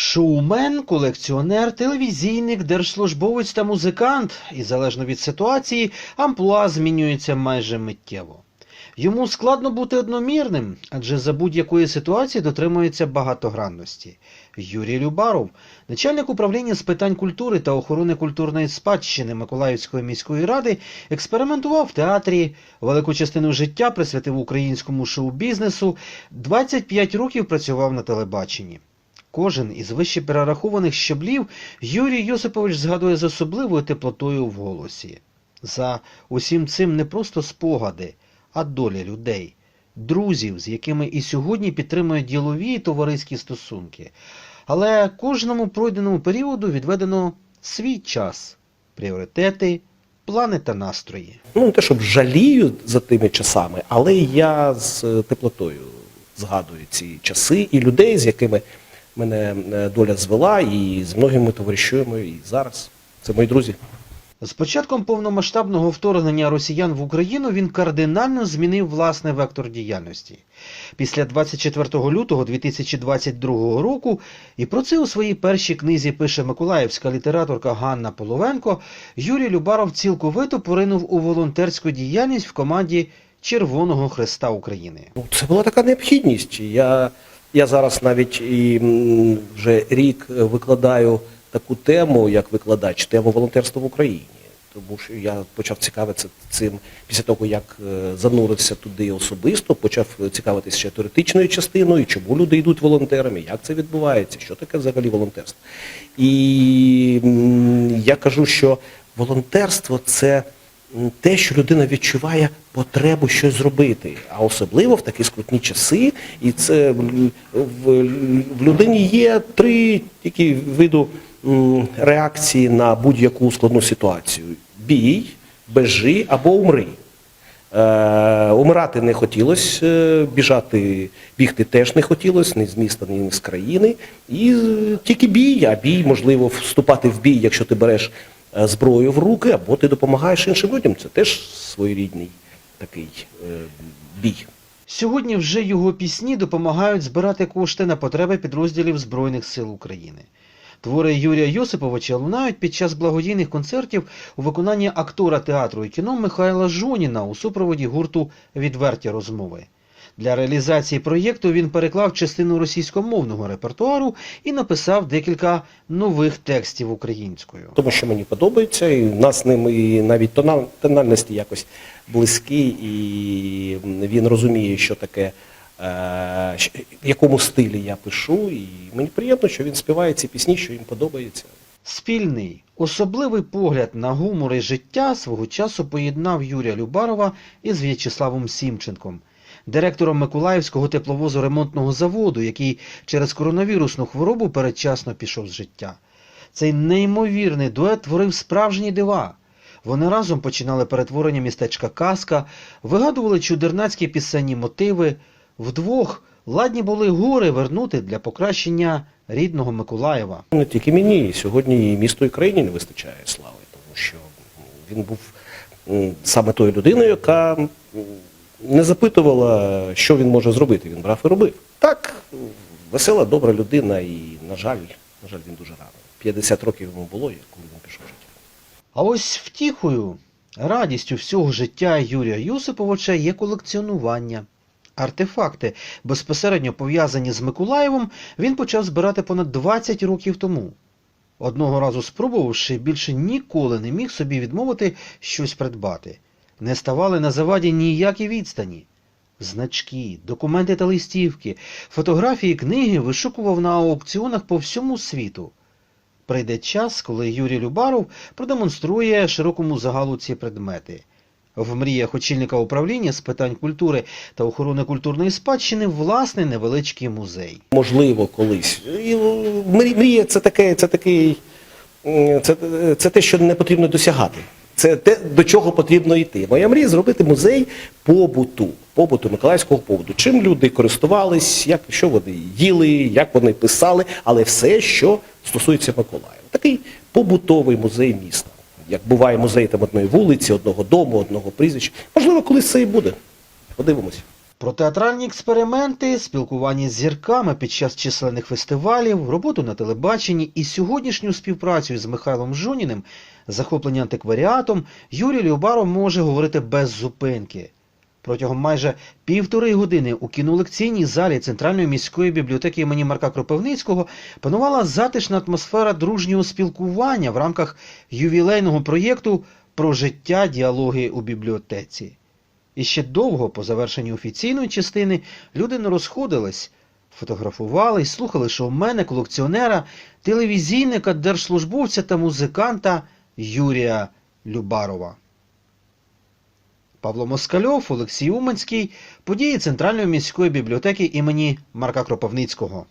Шоумен, колекціонер, телевізійник, держслужбовець та музикант. І залежно від ситуації, амплуа змінюється майже миттєво. Йому складно бути одномірним, адже за будь-якої ситуації дотримується багатогранності. Юрій Любаров, начальник управління з питань культури та охорони культурної спадщини Миколаївської міської ради, експериментував в театрі, велику частину життя присвятив українському шоу-бізнесу, 25 років працював на телебаченні. Кожен із вище перерахованих щаблів Юрій Йосипович згадує з особливою теплотою в голосі. За усім цим не просто спогади, а доля людей, друзів, з якими і сьогодні підтримує ділові і товариські стосунки. Але кожному пройденому періоду відведено свій час, пріоритети, плани та настрої. Ну, не те, щоб жалію за тими часами, але я з е, теплотою згадую ці часи і людей, з якими мене е, доля звела, і з многими ми товаришуємо і зараз. Це мої друзі. З початком повномасштабного вторгнення росіян в Україну він кардинально змінив власний вектор діяльності. Після 24 лютого 2022 року, і про це у своїй першій книзі пише миколаївська літераторка Ганна Половенко, Юрій Любаров цілковито поринув у волонтерську діяльність в команді Червоного Хреста України. Ну, Це була така необхідність. Я, я зараз навіть і вже рік е, викладаю таку тему, як викладач, тему волонтерства в Україні. Тому що я почав цікавитися цим після того, як е, занурився туди особисто, почав цікавитися ще теоретичною частиною, чому люди йдуть волонтерами, як це відбувається, що таке взагалі волонтерство. І я кажу, що волонтерство це те, що людина відчуває потребу щось зробити, а особливо в такі скрутні часи. І це в, в людині є три тільки виду реакції на будь-яку складну ситуацію: бій, бежи або умри. Е, умирати не хотілося, е, біжати, бігти теж не хотілося, ні з міста, ні з країни. І е, тільки бій, а бій, можливо, вступати в бій, якщо ти береш зброю в руки, або ти допомагаєш іншим людям. Це теж своєрідний такий е, бій. Сьогодні вже його пісні допомагають збирати кошти на потреби підрозділів Збройних сил України. Твори Юрія Йосиповича лунають під час благодійних концертів у виконанні актора театру і кіно Михайла Жоніна у супроводі гурту Відверті розмови. Для реалізації проєкту він переклав частину російськомовного репертуару і написав декілька нових текстів українською. Тому що мені подобається, і в нас з ним і навіть тонал- тональності якось близькі, і він розуміє, що таке, е, в якому стилі я пишу. І мені приємно, що він співає ці пісні, що їм подобається. Спільний, особливий погляд на гумор і життя свого часу поєднав Юрія Любарова із В'ячеславом Сімченком, директором Миколаївського тепловозу ремонтного заводу, який через коронавірусну хворобу передчасно пішов з життя. Цей неймовірний дует творив справжні дива. Вони разом починали перетворення містечка Казка, вигадували чудернацькі пісенні мотиви. Вдвох ладні були гори вернути для покращення рідного Миколаєва. Не тільки мені, сьогодні і місту і країні не вистачає слави, тому що він був саме тою людиною, яка не запитувала, що він може зробити. Він брав і робив. Так, весела, добра людина, і, на жаль, на жаль, він дуже рано. 50 років йому було, коли він пішов життя. А ось втіхою, радістю всього життя Юрія Юсиповича є колекціонування. Артефакти, безпосередньо пов'язані з Миколаєвом, він почав збирати понад 20 років тому. Одного разу спробувавши, більше ніколи не міг собі відмовити щось придбати. Не ставали на заваді ніякі відстані. Значки, документи та листівки, фотографії, книги вишукував на аукціонах по всьому світу. Прийде час, коли Юрій Любаров продемонструє широкому загалу ці предмети. В мріях очільника управління з питань культури та охорони культурної спадщини власний невеличкий музей. Можливо, колись. Мрі- Мрія це таке, це такий, це, це те, що не потрібно досягати. Це те, до чого потрібно йти. Моя мрія зробити музей побуту, побуту Миколаївського побуту. Чим люди користувались, як, що вони їли, як вони писали, але все, що стосується Миколаєва. Такий побутовий музей міста. Як буває музей там одної вулиці, одного дому, одного прізвища. Можливо, колись це і буде. Подивимось. Про театральні експерименти, спілкування з зірками під час численних фестивалів, роботу на телебаченні і сьогоднішню співпрацю з Михайлом Жуніним, захоплення антикваріатом, Юрій Любаров може говорити без зупинки. Протягом майже півтори години у кінолекційній залі Центральної міської бібліотеки імені Марка Кропивницького панувала затишна атмосфера дружнього спілкування в рамках ювілейного проєкту про життя діалоги у бібліотеці. І ще довго по завершенні офіційної частини люди не розходились, фотографувались, слухали шоумена, колекціонера, телевізійника, держслужбовця та музиканта Юрія Любарова. Павло Москальов, Олексій Уманський, події Центральної міської бібліотеки імені Марка Кропивницького.